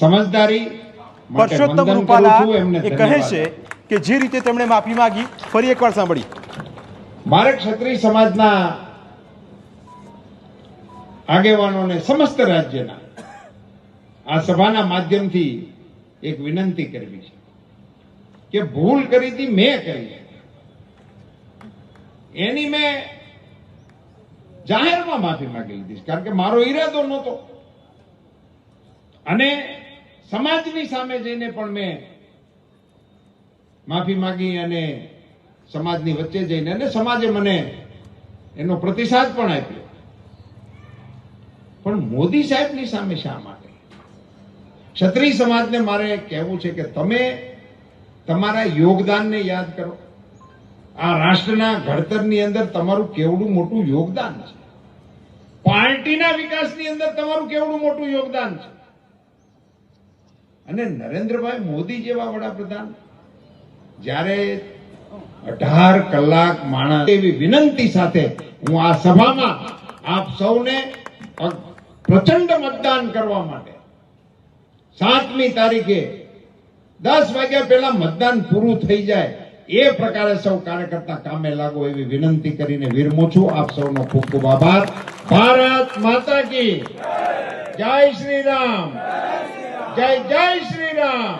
સમજદારી પરસોત્તમ રૂપાલા એ કહે છે કે જે રીતે તેમણે માફી માંગી ફરી એકવાર સાંભળી. મારે ક્ષત્રિય સમાજના આગેવાનોને સમસ્ત રાજ્યના આ સભાના માધ્યમથી એક વિનંતી કરવી છે કે ભૂલ કરી હતી મેં કરી એની મેં જાહેરમાં માફી માંગી લીધી કારણ કે મારો ઈરાદો નહોતો. અને સમાજની સામે જઈને પણ મેં માફી માંગી અને સમાજની વચ્ચે જઈને અને સમાજે મને એનો પ્રતિસાદ પણ આપ્યો. પણ મોદી સાહેબની સામે શા માટે? ક્ષત્રિય સમાજને મારે કહેવું છે કે તમે તમારા યોગદાનને યાદ કરો. આ રાષ્ટ્રના ઘડતરની અંદર તમારું કેવડું મોટું યોગદાન છે. પાર્ટીના વિકાસની અંદર તમારું કેવડું મોટું યોગદાન છે. અને નરેન્દ્રભાઈ મોદી જેવા વડાપ્રધાન, જ્યારે અઢાર કલાક માણસ એવી વિનંતી સાથે હું આ સભામાં આપ સૌને પ્રચંડ મતદાન કરવા માટે સાતમી તારીખે દસ વાગ્યા પહેલા મતદાન પૂરું થઈ જાય એ પ્રકારે સૌ કાર્યકર્તા કામે લાગો એવી વિનંતી કરીને વિરમું છું. આપ સૌનો ખૂબ ખૂબ આભાર. ભારત માતા કી જય શ્રી રામ. જય જય શ્રી રામ